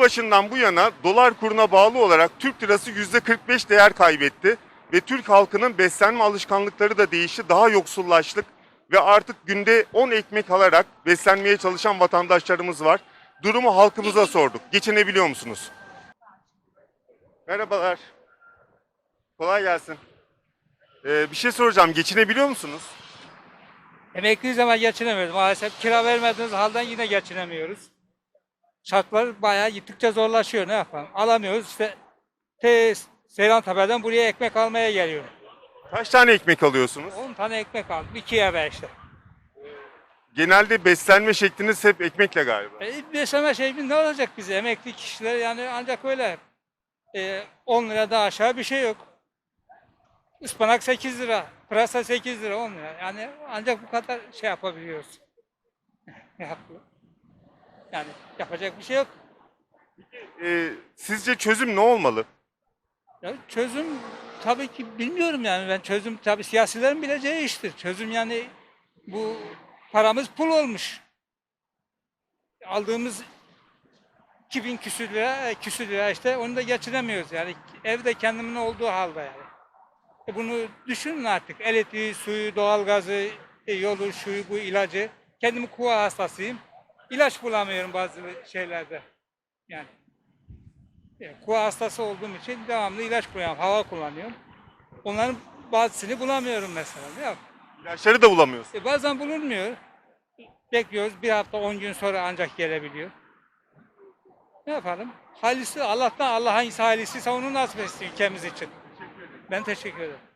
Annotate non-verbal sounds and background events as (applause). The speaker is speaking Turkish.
Başından bu yana dolar kuruna bağlı olarak Türk lirası %45 değer kaybetti ve Türk halkının beslenme alışkanlıkları da değişti. Daha yoksullaştık ve artık günde 10 ekmek alarak beslenmeye çalışan vatandaşlarımız var. Durumu halkımıza sorduk. Geçinebiliyor musunuz? Merhabalar. Kolay gelsin. Ee, bir şey soracağım. Geçinebiliyor musunuz? Emekli zaman geçinemiyoruz. Maalesef kira vermediğimiz halden yine geçinemiyoruz. Şartlar bayağı gittikçe zorlaşıyor. Ne yapalım? Alamıyoruz. İşte te Seyran Tepe'den buraya ekmek almaya geliyorum. Kaç tane ekmek alıyorsunuz? 10 tane ekmek aldım. 2 eve işte. Genelde beslenme şekliniz hep ekmekle galiba. E, besleme şey ne olacak bize? Emekli kişiler yani ancak öyle. E, 10 lira daha aşağı bir şey yok. Ispanak 8 lira. Pırasa 8 lira 10 lira. Yani ancak bu kadar şey yapabiliyoruz. (laughs) Yapıyor. Yani yapacak bir şey yok. Ee, sizce çözüm ne olmalı? Ya çözüm tabii ki bilmiyorum yani ben çözüm tabii siyasilerin bileceği iştir. Çözüm yani bu paramız pul olmuş. Aldığımız 2000 küsür lira, küsür lira işte onu da geçiremiyoruz yani evde kendimin olduğu halde yani. E bunu düşünün artık elektriği, suyu, doğalgazı, e, yolu, şuyu, bu ilacı. Kendimi kuva hastasıyım. İlaç bulamıyorum bazı şeylerde. Yani. Yani kuva hastası olduğum için devamlı ilaç kullanıyorum, hava kullanıyorum. Onların bazısını bulamıyorum mesela. Ne yap? İlaçları da bulamıyorsunuz. E bazen bulunmuyor. Bekliyoruz bir hafta on gün sonra ancak gelebiliyor. Ne yapalım? Halisi Allah'tan Allah hangisi halisiyse onu nasip etsin ülkemiz için. Ben teşekkür ederim.